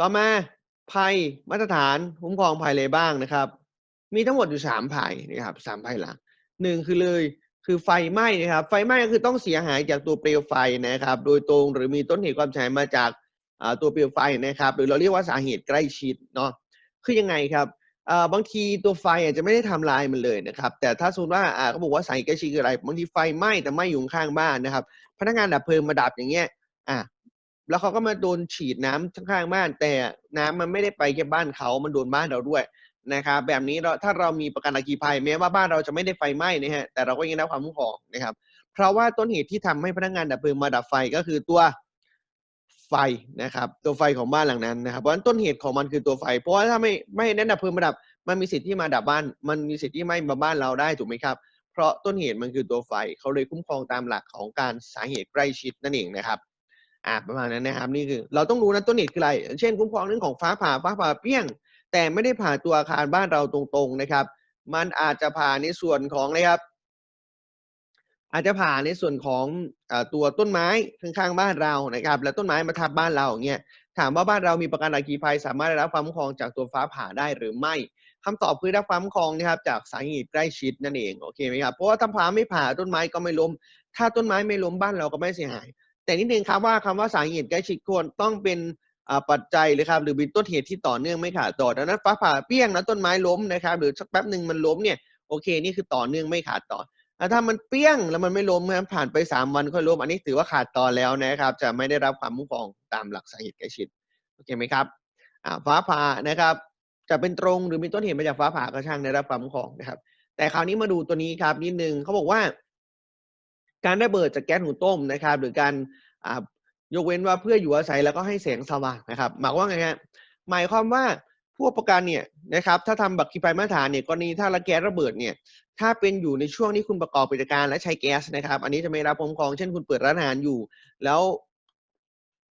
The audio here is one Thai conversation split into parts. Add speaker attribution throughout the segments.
Speaker 1: ต่อมาภัยมาตรฐานคุ้มครองภัยอะไรบ้างนะครับ มีทั้งหมดอยู่สามภัยนะครับสามภัยหลักหนึ่งคือเลยคือไฟไหม้นะครับ ไฟไหม้ก็คือต้องเสียหายจากตัวเปลวไฟนะครับ โดยตรงหรือมีต้นเหตุความเสียหายมาจากตัวเปลวไฟนะครับ หรือเราเรียกว่าสาเหตุใกล้ชิดเนาะคือยังไงครับบางทีตัวไฟอาจจะไม่ได้ทำลายมันเลยนะครับ แต่ถ้าสมมติว่าเขาบอกว่าสาเหตุใกล้ชิดคืออะไรบางทีไฟไหม้แต่ไหม้อยู่ข้างบ้านนะครับ พนักงานดับเพลิงมาดับอย่างเงี้ยอะ แล้วเขาก็มาโดนฉีดน้ำข้างๆบ้าน แต่น้ำมันไม่ได้ไปแค่บ้านเขา มันโดนบ้านเราด้วยนะครับ แบบนี้เราถ้าเรามีประกันอัคคีภัยแม้ว่าบ้านเราจะไม่ได้ไฟไหม้นะฮะแต่เราก็ยังได้ความคุ้มครองนะครับ เพราะว่าต้นเหตุที่ทำให้พนักงานดับเพลิงมาดับไฟก็คือตัวไฟนะครับตัวไฟของบ้านหลังนั้นนะครับเพราะฉะนั้นต้นเหตุของมันคือตัวไฟ เพราะว่าถ้าไม่ไม่ให้นั้นดับเพลิงมาดับ มันมีสิทธิ์ที่มาดับบ้าน มันมีสิทธิ์ที่ไม่มาบ้านเราได้ถูกไหมครับ เพราะต้นเหตุมันคือตัวไฟเขาเลยคุ้มครองตามหลักของการสาเหตุใกล้ชิดนั่นเองนะครับ อ่าประมาณนั้นนะครับนี่คือเราต้องรู้นะต้นเหตุคืออะไร เช่นคุ้มครองเรื่องของฟ้าผ่าฟ้าผ่าเปี้ยง แต่ไม่ได้ผ่าตัวอาคารบ้านเราตรงๆนะครับ มันอาจจะผ่าในส่วนของนะครับ อาจจะผ่าในส่วนของอตัวต้นไม้ข้างๆบ้านเรานะครับ แล้วต้นไม้มาทับบ้านเราอย่างเงี้ยถามว่าบ้านเรามีประกันอัคคีภัย สามารถได้รับความคุ้มครองจากตัวฟ้าผ่าได้หรือไม่คำตอบคือได้รับความคุ้มครองนะครับ จากสาเหตุใกล้ชิดนั่นเองโอเคไหมครับเพราะว่าถ้าผ่าไม่ผ่าต้นไม้ก็ไม่ล้ม ถ้าต้นไม้ไม่ล้มบ้านเราก็ไม่เสียหาย แต่นิดนึงครับว่าคำว่าสาเหตุใกล้ชิดควรต้องเป็นปัจจัยเลยครับหรือเป็นต้นเหตุที่ต่อเนื่องไม่ขาดต่อดังนั้นฟ้าผ่าเปี้ยงแล้วต้นไม้ล้มนะครับหรือสักแป๊บหนึ่งมันล้มเนี่ยโอเคนี่คือต่อเนื่องไม่ขาดต่อแล้วถ้ามันเปี้ยงแล้วมันไม่ล้มนะครับผ่านไปสามวันค่อยล้มอันนี้ถือว่าขาดตอนแล้วนะครับ จะไม่ได้รับความคุ้มครองตามหลักสาเหตุใกล้ชิดโอเคไหมครับฟ้าผ่านะครับ จะเป็นตรงหรือมีต้นเหตุมาจากฟ้าผ่าก็ช่างได้รับความคุ้มครองนะครับ แต่คราวนี้มาดูตัวนี้ครับนิดนึงเขาบอกว่า การระเบิดจากแก๊สหุงต้มนะครับ หรือการยกเว้นว่าเพื่ออยู่อาศัยแล้วก็ให้แสงสว่างนะครับ หมายว่าไงฮะหมายความว่าผู้ประกันเนี่ยนะครับถ้าทำบัตรคีภัยมาตรฐานเนี่ยกรณีถ้าระแก๊สระเบิดเนี่ยถ้าเป็นอยู่ในช่วงที่คุณประกอบกิจการและใช้แก๊สนะครับ อันนี้จะไม่รับคุ้มครองเช่นคุณเปิดร้านอาหารอยู่ แล้ว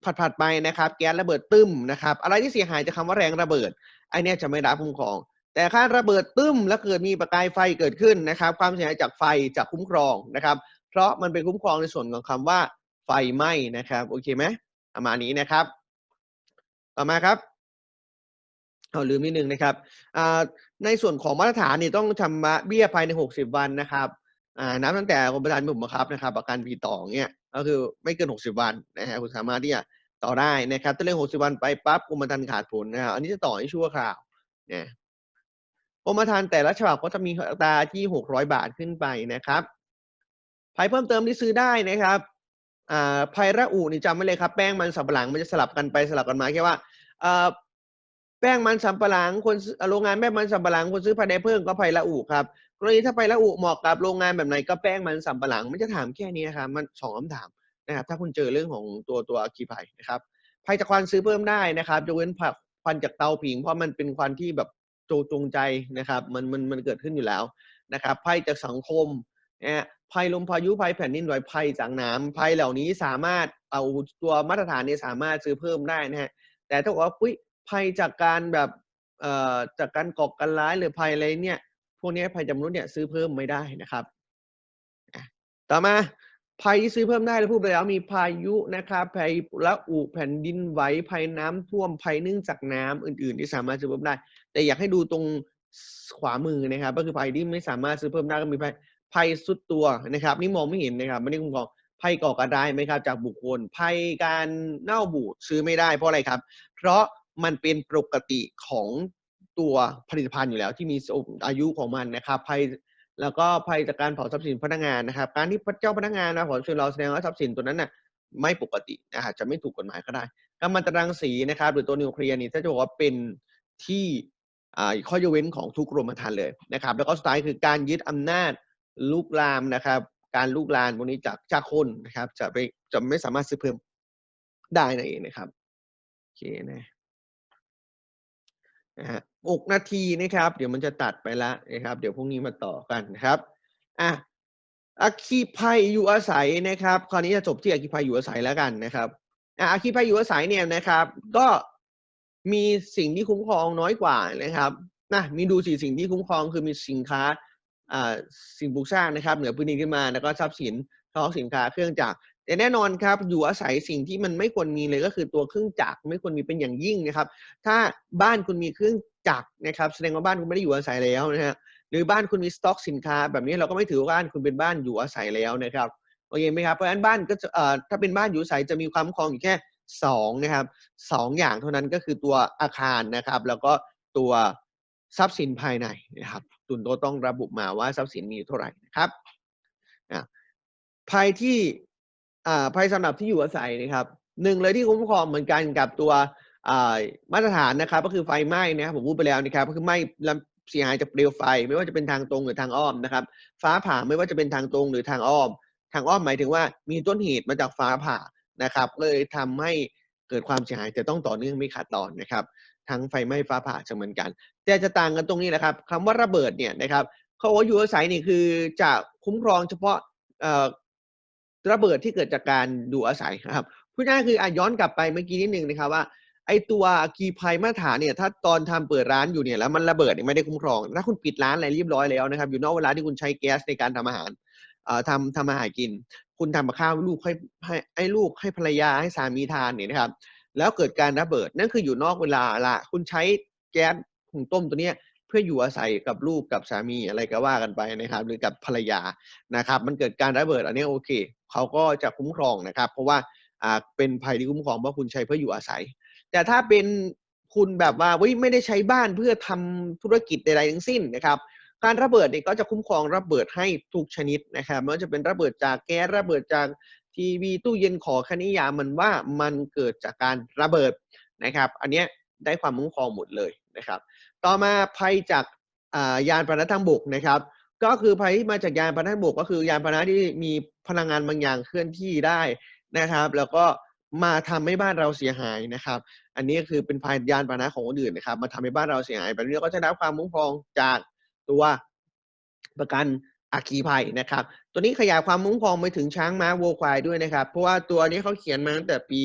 Speaker 1: ผัดๆไปนะครับ แก๊สระเบิดตึ้มนะครับ อะไรที่เสียหายจากคาว่าแรงระเบิดไอเนี้ยจะไม่รับคุ้มครอง แต่ถ้าระเบิดตึ้มแล้วเกิดมีประกายไฟเกิดขึ้นนะครับ ความเสียหายจากไฟจะคุ้มครองนะครับ เพราะมันเป็นคุ้มครองในส่วนของคำว่าไฟไหม้นะครับโอเคไหมประมาณนี้นะครับ ต่อมาครับเอาลืมนิดนึงนะครับในส่วนของมาตรฐานนี่ต้องชำระเบี้ยภายใน 60 วันนะครับนับตั้งแต่กรมประธานผมบังคับนะครับประกันปีต่อเนี่ยก็คือไม่เกิน 60 วันนะฮะคุณสามารถที่จะต่อได้นะครับถ้าเรื่อง60 วันไปปั๊บกรมธรรม์ขาดผลนะครับอันนี้จะต่อให้ชั่วคราวเนี่ยกรมธรรม์แต่ละฉบับก็จะมีอัตราที่ 600 บาทขึ้นไปนะครับ ภัยเพิ่มเติมที่ซื้อได้นะครับอ่าไพระอูนี่จำไว้เลยครับ แป้งมันสำปะหลังมันจะสลับกันไปสลับกันมาแค่ว่าอ่อแป้งมันสำปะหลังคนโรงงานแป้งมันสำปะหลังคนซื้อภายในเพิ่มก็ไพระอูครับกรณีถ้าไพระอูเหมาะกับโรงงานแบบไหนก็แป้งมันสำปะหลังมันจะถามแค่นี้ครับมันสองคำถามนะครับถ้าคุณเจอเรื่องของตัวตัวอคีภัยนะครับภัยจากควันซื้อเพิ่มได้นะครับยกเว้นผักควันจากเตาผิง เพราะมันเป็นควันที่แบบโจจงใจนะครับมันมันมันเกิดขึ้นอยู่แล้วนะครับภัยจากสังคมนะฮะ ภัยลมพายุภัยแผ่นดินไหวภัยจากน้ำภัยเหล่านี้สามารถเอาตัวมาตรฐานนี้สามารถซื้อเพิ่มได้นะฮะแต่ถ้าบอกว่าปุ้ยภัยจากการแบบเอ่อจากการก่อการร้ายหรือภัยอะไรเนี่ยพวกนี้ภัยจำนวนเนี่ยซื้อเพิ่มไม่ได้นะครับ ต่อมาภัยที่ซื้อเพิ่มได้แล้วพูดไปแล้วมีพายุนะครับภัยละอุแผ่นดินไหวภัยน้ำท่วมภัยเนื่องจากน้ำอื่น ๆ ที่สามารถซื้อเพิ่มได้ แต่อยากให้ดูตรงขวามือนะครับ ก็คือภัยที่ไม่สามารถซื้อเพิ่มได้ก็มีภัย ภัยสุดตัวนะครับ นี่มองไม่เห็นนะครับไม่ได้คุ้มครองภัยก่อการร้ายไหมครับ จากบุคคลภัยการเน่าบูดซื้อไม่ได้เพราะอะไรครับ เพราะมันเป็นปกติของตัวผลิตภัณฑ์อยู่แล้วที่มีอายุของมันนะครับภัยแล้วก็ภัยจากการเผาทรัพย์สินพนักงานนะครับ การที่เจ้าพนักงานมาเผาทรัพย์สินเราแสดงว่าทรัพย์สินตัวนั้นน่ะไม่ปกติอาจจะไม่ถูกกฎหมายก็ได้กัมมันตรังสีนะครับ หรือตัวนิวเคลียร์นี่ถ้าจะบอกว่าเป็นที่ข้อยกเว้นของทุกกรมธรรม์เลยนะครับ แล้วก็สุดท้ายคือการยึดอำนาจ ลุกลามนะครับ การลุกลามพวกนี้จากจากคนนะครับ จะไปจะไม่สามารถซื้อเพิ่มได้นั่นเองนะครับโอเคนะนะฮะหกนาทีนะครับ เดี๋ยวมันจะตัดไปแล้วนะครับ เดี๋ยวพรุ่งนี้มาต่อกันนะครับอะอัคคีภัยอยู่อาศัยนะครับ คราวนี้จะจบที่อัคคีภัยอยู่อาศัยแล้วกันนะครับอะอัคคีภัยอยู่อาศัยเนี่ยนะครับ ก็มีสิ่งที่คุ้มครองน้อยกว่านะครับนะมีดูสี่สิ่งที่คุ้มครองคือมีสินค้า สิ่งปลูกสร้างนะครับเหนือพื้นที่ขึ้นมาแล้วก็ทรัพย์สินท้องสินค้าเครื่องจักรแต่แน่นอนครับอยู่อาศัยสิ่งที่มันไม่ควรมีเลยก็คือตัวเครื่องจักรไม่ควรมีเป็นอย่างยิ่งนะครับ ถ้าบ้านคุณมีเครื่องจักรนะครับ แสดงว่าบ้านคุณไม่ได้อยู่อาศัยแล้วนะฮะหรือบ้านคุณมีสต็อกสินค้า แบบนี้เราก็ไม่ถือว่าบ้านคุณเป็นบ้านอยู่อาศัยแล้วนะครับโอเคไหมครับเพราะฉะนั้นบ้านก็จะถ้าเป็นบ้านอยู่อาศัยจะมีความคุ้มครองอยู่แค่สองนะครับสองอย่างเท่านั้นก็คือตัวอาคารนะครับ แล้วก็ตัว ทรัพย์สินภายในนะครับตุนโตต้องระบุมาว่าทรัพย์สินมีอยู่เท่าไหร่นะครับอะภัยที่อ่าภัยสำหรับที่อยู่อาศัยนะครับหนึ่งเลยที่คุ้มครองเหมือนกันกับตัวอ่ามาตรฐานนะครับ ก็คือไฟไหม้นะครับผมพูดไปแล้วนะครับก็คือไหม้ลำเสียหายจากเปลวไฟ ไม่ว่าจะเป็นทางตรงหรือทางอ้อมนะครับ ฟ้าผ่าไม่ว่าจะเป็นทางตรงหรือทางอ้อม ทางอ้อมหมายถึงว่ามีต้นเหตุมาจากฟ้าผ่านะครับ เลยทำให้เกิดความเสียหายแต่ต้องต่อเนื่องไม่ขาดตอนนะครับ ทั้งไฟไหม้ฟ้าผ่าเหมือนกัน แต่จะต่างกันตรงนี้แหละครับคำว่าระเบิดเนี่ยนะครับเขาบอกว่าอยู่อาศัยนี่คือจะคุ้มครองเฉพาะระเบิดที่เกิดจากการอยู่อาศัยนะครับพูดง่ายคืออย้อนกลับไปเมื่อกี้นิดนึงนะครับว่าไอตัวกีภัยมาตรฐานเนี่ยถ้าตอนทำเปิดร้านอยู่เนี่ยแล้วมันระเบิดไม่ได้คุ้มครอง ถ้าคุณปิดร้านอะไรเรียบร้อยแล้วนะครับ อยู่นอกเวลาที่คุณใช้แก๊สในการทำอาหารทำทำอาหารกิน คุณทำกับข้าวลูกให้ให้ให้ลูกให้ภรรยาให้สามีทานเนี่ยนะครับ แล้วเกิดการระเบิด นั่นคืออยู่นอกเวลาละคุณใช้แก๊สหุงต้มตัวเนี้ยเพื่ออยู่อาศัยกับลูกกับสามีอะไรก็ว่ากันไปนะครับ หรือกับภรรยานะครับ มันเกิดการระเบิดอันนี้โอเคเขาก็จะคุ้มครองนะครับ เพราะว่าอ่าเป็นภัยที่คุ้มครองเพราะคุณใช้เพื่ออยู่อาศัย แต่ถ้าเป็นคุณแบบว่าว้ยไม่ได้ใช้บ้านเพื่อทำธุรกิจใดๆทั้งสิ้นนะครับการระเบิดเนี่ยก็จะคุ้มครองระเบิดให้ทุกชนิดนะครับไม่ว่าจะเป็นระเบิดจากแก๊สระเบิดจาก ทีวีตู้เย็นขอคณิยามันว่ามันเกิดจากการระเบิดนะครับ อันเนี้ยได้ความคุ้มครองหมดเลยนะครับ ต่อมาภัยจากยานพาหนะทางบกนะครับ ก็คือภัยที่มาจากยานพาหนะทางบกก็คือยานพาหนะที่มีพลังงานบางอย่างเคลื่อนที่ได้นะครับ แล้วก็มาทำให้บ้านเราเสียหายนะครับ อันนี้ก็คือเป็นภัยยานพาหนะของคนอื่นนะครับ มาทำให้บ้านเราเสียหายแบบนี้ก็จะได้ความคุ้มครองจากตัวประกันอัคคีภัยนะครับ ตัวนี้ขยายความคุ้มครองไปถึงช้างม้าวัวควายด้วยนะครับ เพราะว่าตัวนี้เขาเขียนมาตั้งแต่ปี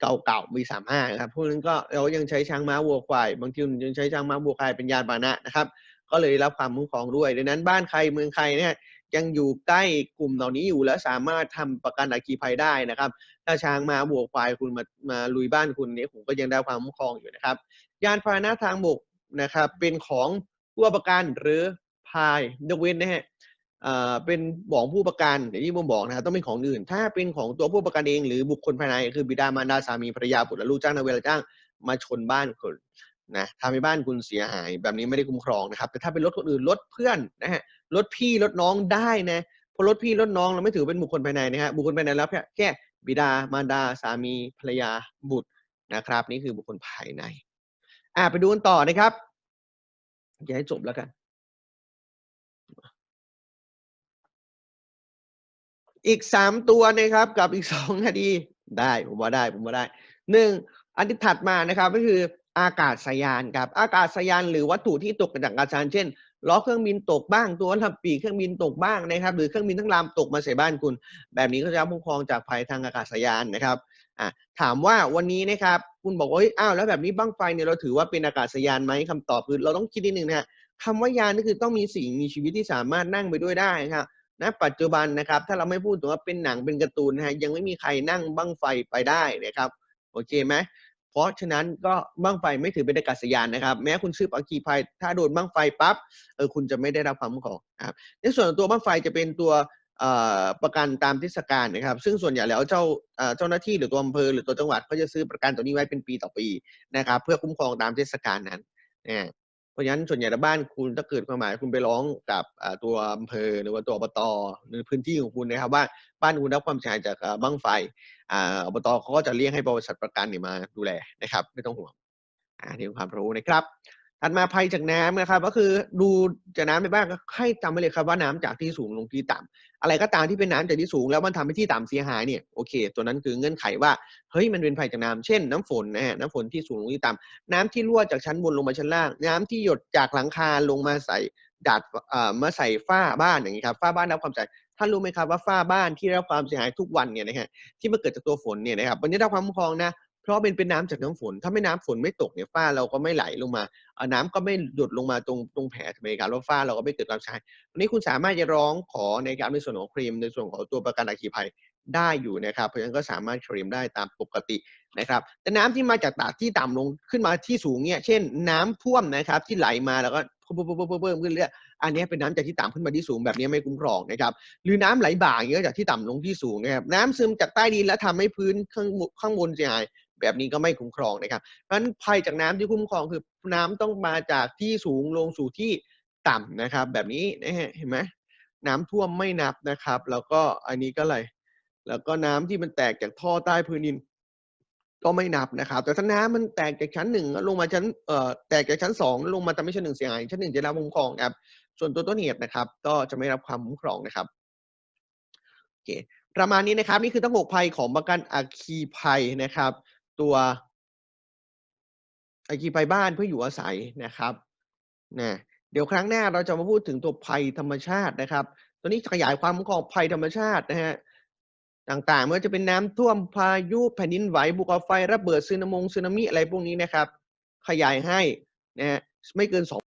Speaker 1: เก่าๆปีสามห้าครับพวกนั้นก็เรายังใช้ช้างม้าวัวควาย บางทีมันยังใช้ช้างม้าวัวควายเป็นยานพาหนะนะครับ ก็เลยได้รับความคุ้มครองด้วยดังนั้นบ้านใครเมืองใครเนี่ยยังอยู่ใกล้กลุ่มเหล่านี้อยู่แล้วสามารถทำประกันอัคคีภัยได้นะครับ ถ้าช้างม้าวัวควายคุณมามาลุยบ้านคุณเนี่ยผมก็ยังได้ความคุ้มครองอยู่นะครับ ยานพาหนะทางบกนะครับ เป็นของผู้ประกันหรือพายยกเว้นนะฮะ เป็นของผู้ประกันอย่างที่ผมบอกนะครับต้องเป็นของอื่น ถ้าเป็นของตัวผู้ประกันเองหรือบุคคลภายในคือบิดามารดาสามีภรรยาบุตรและลูกจ้างนายเวลาจ้างมาชนบ้านคุณนะทำให้บ้านคุณเสียหาย แบบนี้ไม่ได้คุ้มครองนะครับ แต่ถ้าเป็นรถคนอื่นรถเพื่อนนะฮะรถพี่รถน้องได้นะพราะรถพี่รถน้องเราไม่ถือเป็นบุคคลภายในนะฮะบุคคลภายในแล้วแค่แค่บิดามารดาสามีภรรยาบุตรนะครับ นี่คือบุคคลภายใน อ่าไปดูกันต่อนะครับอย่าให้จบแล้วกัน อีกสามตัวนะครับกับอีกสองคดีได้ผมว่าได้ผมว่าได้หนึ่งอันที่ถัดมานะครับก็คืออากาศยานครับอากาศยานหรือวัตถุที่ตกจากอากาศยานเช่นล้อเครื่องบินตกบ้าง ตัวลำปีเครื่องบินตกบ้างนะครับ หรือเครื่องบินทั้งลำตกมาใส่บ้านคุณ แบบนี้ก็จะรับคุ้มครองจากภัยทางอากาศยานนะครับอะถามว่าวันนี้นะครับ คุณบอกว่าอ้าวแล้วแบบนี้บ้างไฟเนี่ยเราถือว่าเป็นอากาศยานไหมคำตอบคือเราต้องคิดนิดนึงนะฮะคำว่ายานนี่คือต้องมีสิ่งมีชีวิตที่สามารถนั่งไปด้วยได้นะครับ ณปัจจุบันนะครับ ถ้าเราไม่พูดถึงว่าเป็นหนังเป็นการ์ตูนนะฮะยังไม่มีใครนั่งบั้งไฟไปได้นะครับโอเคไหมเพราะฉะนั้นก็บั้งไฟไม่ถือเป็นอากาศยานนะครับ แม้คุณซื้ออัคคีภัยถ้าโดนบั้งไฟปั๊บเออคุณจะไม่ได้รับความคุ้มครองนะครับในส่วนตัวบั้งไฟจะเป็นตัวประกันตามเทศกาลนะครับ ซึ่งส่วนใหญ่แล้วเจ้าเอ่อเจ้าหน้าที่หรือตัวอำเภอหรือตัวจังหวัดเขาจะซื้อประกันตัวนี้ไว้เป็นปีต่อปีนะครับ เพื่อคุ้มครองตามเทศกาลนั้นนะ เพราะฉะนั้นส่วนใหญ่แล้วบ้านคุณถ้าเกิดความหมายคุณไปร้องกับตัวอำเภอหรือว่าตัวอบตหรือพื้นที่ของคุณนะครับว่าบ้านคุณได้รับความเสียหายจากบ้างไฟอบตเขาก็จะเรียกให้บริษัทประกันเนี่ยมาดูแลนะครับ ไม่ต้องห่วงอ่านี่ความรู้นะครับ ถัดมาภัยจากน้ำนะครับ ก็คือดูจากน้ำในบ้านก็ให้จำไว้เลยครับว่าน้ำจากที่สูงลงที่ต่ำอะไรก็ตามที่เป็นน้ำจากที่สูงแล้วมันทำให้ที่ต่ำเสียหายเนี่ยโอเค ตัวนั้นคือเงื่อนไขว่าเฮ้ยมันเป็นภัยจากน้ำเช่น น้ำฝนนะฮะน้ำฝนที่สูงลงที่ต่ำน้ำที่รั่วจากชั้นบนลงมาชั้นล่าง น้ำที่หยดจากหลังคาลงมาใส่ดาดเอ่อมาใส่ฝ้าบ้านอย่างนี้ครับฝ้าบ้านรับความเสียหายท่านรู้ไหมครับว่าฝ้าบ้านที่รับความเสียหายทุกวันเนี่ยนะฮะที่มันเกิดจากตัวฝนเนี่ยนะครับวันนี้ได้ความคุ้มครองนะ เพราะเป็นเป็นน้ำจากน้ำฝน ถ้าไม่น้ำฝนไม่ตกเนี่ยฝ้าเราก็ไม่ไหลลงมาน้ำก็ไม่หยดลงมาตรงตรงแผลถูกไมครับแล้วฝ้าเราก็ไม่เกิดการใช้วันนี้คุณสามารถจะร้องขอในการในส่วนของครีม ในส่วนของตัวประกันอัคคีภัยได้อยู่นะครับ เพราะฉะนั้นก็สามารถเคลมได้ตามปกตินะครับ แต่น้ำที่มาจากตาที่ต่ำลงขึ้นมาที่สูงเนี่ย เช่น น้ำท่วมนะครับที่ไหลมาแล้วก็เพิ่มเพิ่มเพิ่มขึ้นเรื่อยอันนี้เป็นน้ำจากที่ต่ำขึ้นมาที่สูงแบบนี้ไม่คุ้มครองนะครับ หรือน้ำไหลบ่าอย่างเงี้ยจากที่ต่ำลงที่สูงนะครับ น้ำซึมจากใต้ดินแล้วทำให้พื้นข้างข้างบนเสียหาย แบบนี้ก็ไม่คุ้มครองนะครับ เพราะฉะนั้นภัยจากน้ำที่คุ้มครองคือน้ำต้องมาจากที่สูงลงสู่ที่ต่ำนะครับ แบบนี้นะฮะเห็นไหมน้ำท่วมไม่นับนะครับ แล้วก็อันนี้ก็อะไรแล้วก็น้ำที่มันแตกจากท่อใต้พื้นดิน ก็ไม่นับนะครับ แต่ถ้าน้ำมันแตกจากชั้นหนึ่งแล้วลงมาชั้นเอ่อแตกจากชั้นสองลงมาทำให้ชั้นหนึ่งเสียหายชั้นหนึ่งจะรับคุ้มครองครับ ส่วนตัวต้นเหตุนะครับ ก็จะไม่รับความคุ้มครองนะครับโอเคประมาณนี้นะครับ นี่คือทั้งหกภัยของประกันอัคคีภัยนะครับ ตัวอัคคีภัยบ้านเพื่ออยู่อาศัยนะครับนะเดี๋ยวครั้งหน้าเราจะมาพูดถึงตัวภัยธรรมชาตินะครับ ตัวนี้ขยายความของภัยธรรมชาตินะฮะต่างๆไม่ว่าจะเป็นน้ำท่วมพายุแผ่นดินไหวบุกไฟระเบิดซึนามงซึนามิอะไรพวกนี้นะครับ ขยายให้นะไม่เกินสอง